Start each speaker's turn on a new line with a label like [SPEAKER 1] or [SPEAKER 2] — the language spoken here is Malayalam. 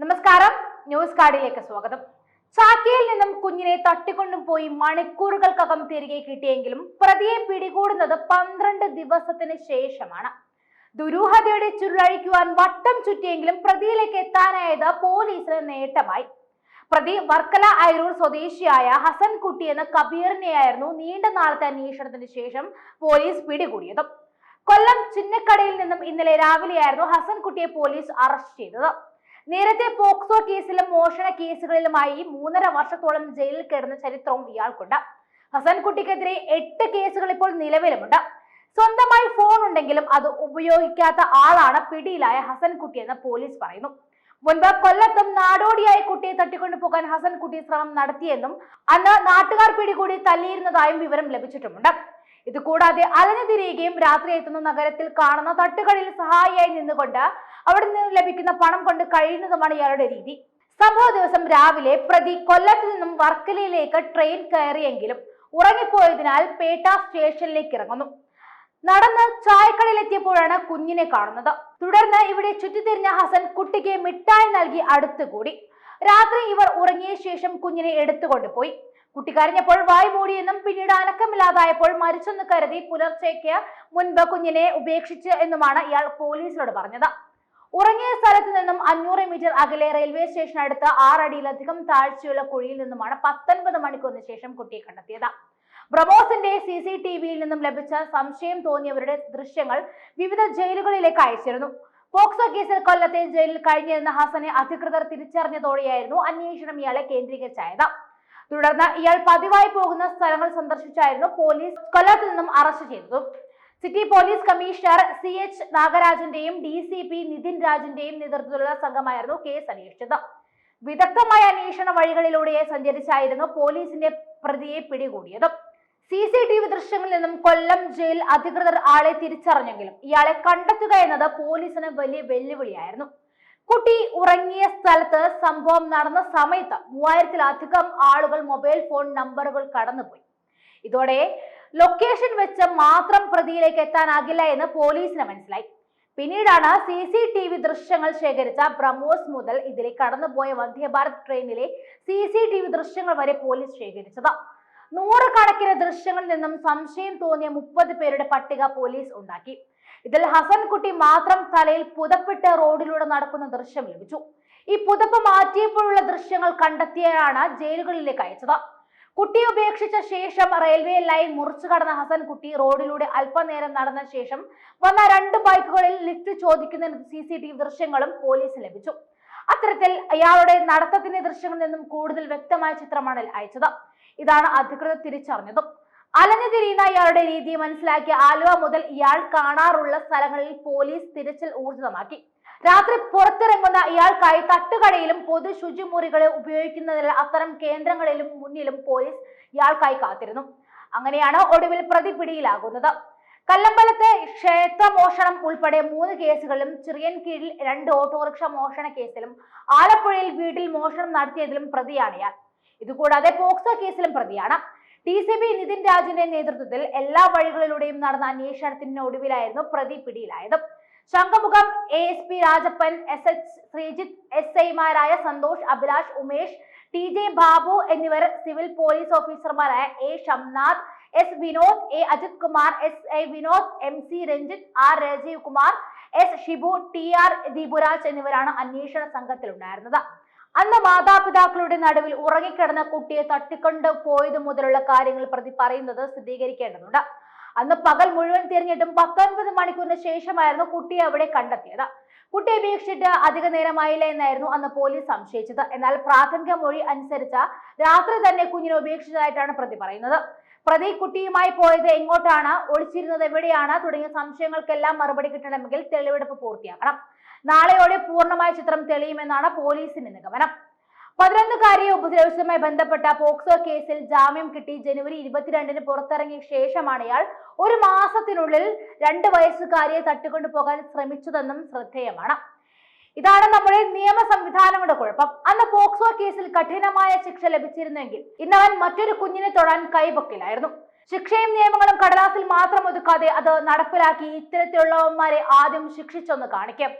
[SPEAKER 1] നമസ്കാരം. ന്യൂസ് കാർഡിലേക്ക് സ്വാഗതം. ചാക്കയിൽ നിന്നും കുഞ്ഞിനെ തട്ടിക്കൊണ്ടും പോയി മണിക്കൂറുകൾക്കകം തിരികെ കിട്ടിയെങ്കിലും പ്രതിയെ പിടികൂടുന്നത് പന്ത്രണ്ട് ദിവസത്തിന് ശേഷമാണ്. ദുരൂഹതയുടെ ചുരുളഴിക്കുവാൻ വട്ടം ചുറ്റിയെങ്കിലും പ്രതിയിലേക്ക് എത്താനായത് പോലീസിന് നേട്ടമായി. പ്രതി വർക്കല ഐറൂർ സ്വദേശിയായ ഹസൻ കുട്ടി എന്ന കബീറിനെയായിരുന്നു നീണ്ട നാളത്തെ അന്വേഷണത്തിന് ശേഷം പോലീസ് പിടികൂടിയത്. കൊല്ലം ചിന്നക്കടയിൽ നിന്നും ഇന്നലെ രാവിലെയായിരുന്നു ഹസൻ കുട്ടിയെ പോലീസ് അറസ്റ്റ് ചെയ്തത്. നേരത്തെ പോക്സോ കേസിലും മോഷണ കേസുകളിലുമായി മൂന്നര വർഷത്തോളം ജയിലിൽ കിടന്ന ചരിത്രവും ഇയാൾക്കുണ്ട്. ഹസൻകുട്ടിക്കെതിരെ എട്ട് കേസുകൾ ഇപ്പോൾ നിലവിലുമുണ്ട്. സ്വന്തമായി ഫോൺ ഉണ്ടെങ്കിലും അത് ഉപയോഗിക്കാത്ത ആളാണ് പിടിയിലായ ഹസൻകുട്ടി എന്ന് പോലീസ് പറയുന്നു. മുൻപ് കൊല്ലത്തും നാടോടിയായ കുട്ടിയെ തട്ടിക്കൊണ്ടു പോകാൻ ഹസൻകുട്ടി ശ്രമം നടത്തിയെന്നും അന്ന് നാട്ടുകാർ പിടികൂടി തല്ലിയിരുന്നതായും വിവരം ലഭിച്ചിട്ടുമുണ്ട്. ഇത് കൂടാതെ അലഞ്ഞു തിരിയുകയും രാത്രി എത്തുന്ന നഗരത്തിൽ കാണുന്ന തട്ടുകളിൽ സഹായിയായി നിന്നുകൊണ്ട് അവിടെ നിന്ന് ലഭിക്കുന്ന പണം കൊണ്ട് കഴിയുന്നതുമാണ് ഇയാളുടെ രീതി. സംഭവ ദിവസം രാവിലെ പ്രതി കൊല്ലത്ത് നിന്നും വർക്കലയിലേക്ക് ട്രെയിൻ കയറിയെങ്കിലും ഉറങ്ങിപ്പോയതിനാൽ പേട്ട സ്റ്റേഷനിലേക്ക് ഇറങ്ങുന്നു. നടന്ന് ചായക്കടയിലെത്തിയപ്പോഴാണ് കുഞ്ഞിനെ കാണുന്നത്. തുടർന്ന് ഇവിടെ ചുറ്റിത്തിരിഞ്ഞ ഹസൻ കുട്ടിക്ക് മിഠായി നൽകി അടുത്തുകൂടി. രാത്രി ഇവർ ഉറങ്ങിയ ശേഷം കുഞ്ഞിനെ എടുത്തുകൊണ്ടുപോയി. കുട്ടി കരഞ്ഞപ്പോൾ വായ് മൂടിയെന്നും പിന്നീട് അനക്കമില്ലാതായപ്പോൾ മരിച്ചെന്ന് കരുതി പുലർച്ചയ്ക്ക് മുൻപ് കുഞ്ഞിനെ ഉപേക്ഷിച്ച് എന്നുമാണ് ഇയാൾ പോലീസിനോട് പറഞ്ഞത്. ഉറങ്ങിയ സ്ഥലത്ത് നിന്നും അഞ്ഞൂറ് മീറ്റർ അകലെ റെയിൽവേ സ്റ്റേഷൻ അടുത്ത് ആറടിയിലധികം താഴ്ചയുള്ള കുഴിയിൽ നിന്നുമാണ് പത്തൊൻപത് മണിക്കൂറിന് ശേഷം കുട്ടിയെ കണ്ടെത്തിയത്. ബ്രഹ്മോസിന്റെ സി സി ടി വിയിൽ നിന്നും ലഭിച്ച സംശയം തോന്നിയവരുടെ ദൃശ്യങ്ങൾ വിവിധ ജയിലുകളിലേക്ക് അയച്ചിരുന്നു. പോക്സോ കേസിൽ കൊല്ലത്തെ ജയിലിൽ കഴിഞ്ഞിരുന്ന ഹസനെ അധികൃതർ തിരിച്ചറിഞ്ഞതോടെയായിരുന്നു അന്വേഷണം ഇയാളെ കേന്ദ്രീകരിച്ചായത് തുടർന്ന് ഇയാൾ പതിവായി പോകുന്ന സ്ഥലങ്ങൾ സന്ദർശിച്ചായിരുന്നു പോലീസ് കൊല്ലത്ത് നിന്നും അറസ്റ്റ് ചെയ്തത്. City police commissioner C H നാഗരാജന്റെയും D C P Nithin രാജിന്റെയും നേതൃത്വത്തിലുള്ള സംഘമായിരുന്നു കേസ് അന്വേഷിച്ചത്. വിദഗ്ധമായ അന്വേഷണ വഴികളിലൂടെ സഞ്ചരിച്ചായിരുന്നു പോലീസിന്റെ പ്രതിയെ പിടികൂടിയത്. സി സി ടി വി ദൃശ്യങ്ങളിൽ നിന്നും കൊല്ലം ജയിൽ അധികൃതർ ആളെ തിരിച്ചറിഞ്ഞെങ്കിലും ഇയാളെ കണ്ടെത്തുക എന്നത് പോലീസിന് വലിയ വെല്ലുവിളിയായിരുന്നു. കുട്ടി ഉറങ്ങിയ സ്ഥലത്ത് സംഭവം നടന്ന സമയത്ത് മൂവായിരത്തിലധികം ആളുകൾ മൊബൈൽ ഫോൺ നമ്പറുകൾ കടന്നുപോയി. ഇതോടെ ലൊക്കേഷൻ വെച്ച് മാത്രം പ്രതിയിലേക്ക് എത്താനാകില്ല എന്ന് പോലീസിന് മനസ്സിലായി. പിന്നീടാണ് സി സി ടി വി ദൃശ്യങ്ങൾ ശേഖരിച്ച ബ്രഹ്മോസ് മുതൽ ഇതിലെ കടന്നുപോയ വന്ദേഭാരത് ട്രെയിനിലെ സി സി ടി വി ദൃശ്യങ്ങൾ വരെ പോലീസ് ശേഖരിച്ചത്. നൂറുകണക്കിന് ദൃശ്യങ്ങളിൽ നിന്നും സംശയം തോന്നിയ മുപ്പത് പേരുടെ പട്ടിക പോലീസ് ഉണ്ടാക്കി. ഇതിൽ ഹസൻകുട്ടി മാത്രം തലയിൽ പുതപ്പിട്ട് റോഡിലൂടെ നടക്കുന്ന ദൃശ്യം ലഭിച്ചു. ഈ പുതപ്പ് മാറ്റിയപ്പോഴുള്ള ദൃശ്യങ്ങൾ കണ്ടെത്തിയാണ് ജയിലുകളിലേക്ക് അയച്ചത്. കുട്ടിയെ ഉപേക്ഷിച്ച ശേഷം റെയിൽവേ ലൈൻ മുറിച്ചു കടന്ന ഹസൻ കുട്ടി റോഡിലൂടെ അല്പനേരം നടന്ന ശേഷം വന്ന രണ്ട് ബൈക്കുകളിൽ ലിഫ്റ്റ് ചോദിക്കുന്ന സി സി ടി വി ദൃശ്യങ്ങളും പോലീസ് ലഭിച്ചു. അത്തരത്തിൽ അയാളുടെ നടത്തത്തിന്റെ ദൃശ്യങ്ങളിൽ നിന്നും കൂടുതൽ വ്യക്തമായ ചിത്രമാണ് അയച്ചത്. ഇതാണ് അധികൃതർ തിരിച്ചറിഞ്ഞതും. അലഞ്ഞു തിരിയുന്ന ഇയാളുടെ രീതി മനസ്സിലാക്കിയ ആലുവ മുതൽ ഇയാൾ കാണാറുള്ള സ്ഥലങ്ങളിൽ പോലീസ് തിരച്ചിൽ ഊർജിതമാക്കി. രാത്രി പുറത്തിറങ്ങുന്ന ഇയാൾക്കായി തട്ടുകടയിലും പൊതു ശുചിമുറികളെ ഉപയോഗിക്കുന്നതിൽ അത്തരം കേന്ദ്രങ്ങളിലും മുന്നിലും പോലീസ് ഇയാൾക്കായി കാത്തിരുന്നു. അങ്ങനെയാണ് ഒടുവിൽ പ്രതി പിടിയിലാകുന്നത് കല്ലമ്പലത്തെ ക്ഷേത്രമോഷണം ഉൾപ്പെടെ മൂന്ന് കേസുകളിലും ചെറിയൻ കീഴിൽ രണ്ട് ഓട്ടോറിക്ഷ മോഷണ കേസിലും ആലപ്പുഴയിൽ വീട്ടിൽ മോഷണം നടത്തിയതിലും പ്രതിയാണ് ഇയാൾ. ഇതുകൂടാതെ പോക്സോ കേസിലും പ്രതിയാണ്. ഡി സി ബി നിതിൻ രാജിന്റെ നേതൃത്വത്തിൽ എല്ലാ വഴികളിലൂടെയും നടന്ന അന്വേഷണത്തിന് ഒടുവിലായിരുന്നു പ്രതി പിടിയിലായത് Shanghumukham A S P Rajappan S H Sreejith S ഐമാരായ സന്തോഷ് അഭിലാഷ് ഉമേഷ് ടി ജെ ബാബു എന്നിവർ സിവിൽ പോലീസ് ഓഫീസർമാരായ A Shamnath S Vinod A Ajith Kumar S A Vinod M C Ranjith R Rajeev Kumar S Shibu T R Deepuraj എന്നിവരാണ് അന്വേഷണ സംഘത്തിലുണ്ടായിരുന്നത്. അന്ന് മാതാപിതാക്കളുടെ നടുവിൽ ഉറങ്ങിക്കിടന്ന കുട്ടിയെ തട്ടിക്കൊണ്ട് പോയത് മുതലുള്ള കാര്യങ്ങൾ പ്രതി പറയുന്നത് സ്ഥിരീകരിക്കേണ്ടതുണ്ട്. അന്ന് പകൽ മുഴുവൻ തിരഞ്ഞിട്ടും പത്തൊൻപത് മണിക്കൂറിന് ശേഷമായിരുന്നു കുട്ടിയെ അവിടെ കണ്ടെത്തിയത്. കുട്ടിയെ വീക്ഷിച്ചിട്ട് അധിക നേരമായില്ല എന്നായിരുന്നു അന്ന് പോലീസ് സംശയിച്ചത്. എന്നാൽ പ്രാഥമിക മൊഴി അനുസരിച്ച രാത്രി തന്നെ കുഞ്ഞിനെ ഉപേക്ഷിച്ചതായിട്ടാണ് പ്രതി പറയുന്നത്. പ്രതി കുട്ടിയുമായി പോയത് എങ്ങോട്ടാണ്? ഒളിച്ചിരുന്നത് എവിടെയാണ്? തുടങ്ങിയ സംശയങ്ങൾക്കെല്ലാം മറുപടി കിട്ടണമെങ്കിൽ തെളിവെടുപ്പ് പൂർത്തിയാക്കണം. നാളെയോടെ പൂർണമായ ചിത്രം തെളിയുമെന്നാണ് പോലീസിന്റെ നിഗമനം. പതിനൊന്നുകാരിയെ ഉപദ്രവിച്ചതുമായി ബന്ധപ്പെട്ട പോക്സോ കേസിൽ ജാമ്യം കിട്ടി. ജനുവരി ഇരുപത്തിരണ്ടിന് പുറത്തിറങ്ങിയ ശേഷമാണ് ഇയാൾ ഒരു മാസത്തിനുള്ളിൽ രണ്ട് വയസ്സുകാരിയെ തട്ടിക്കൊണ്ടു പോകാൻ ശ്രമിച്ചതെന്നും ശ്രദ്ധേയമാണ്. ഇതാണ് നമ്മുടെ നിയമ സംവിധാനങ്ങളുടെ കുഴപ്പം. അന്ന് പോക്സോ കേസിൽ കഠിനമായ ശിക്ഷ ലഭിച്ചിരുന്നെങ്കിൽ ഇന്നവൻ മറ്റൊരു കുഞ്ഞിനെ തൊടാൻ കൈപൊക്കില്ലായിരുന്നു ശിക്ഷയും നിയമങ്ങളും കടലാസിൽ മാത്രം ഒതുക്കാതെ അത് നടപ്പിലാക്കി ഇത്തരത്തിലുള്ളവന്മാരെ ആദ്യം ശിക്ഷിച്ചൊന്ന് കാണിക്കാം.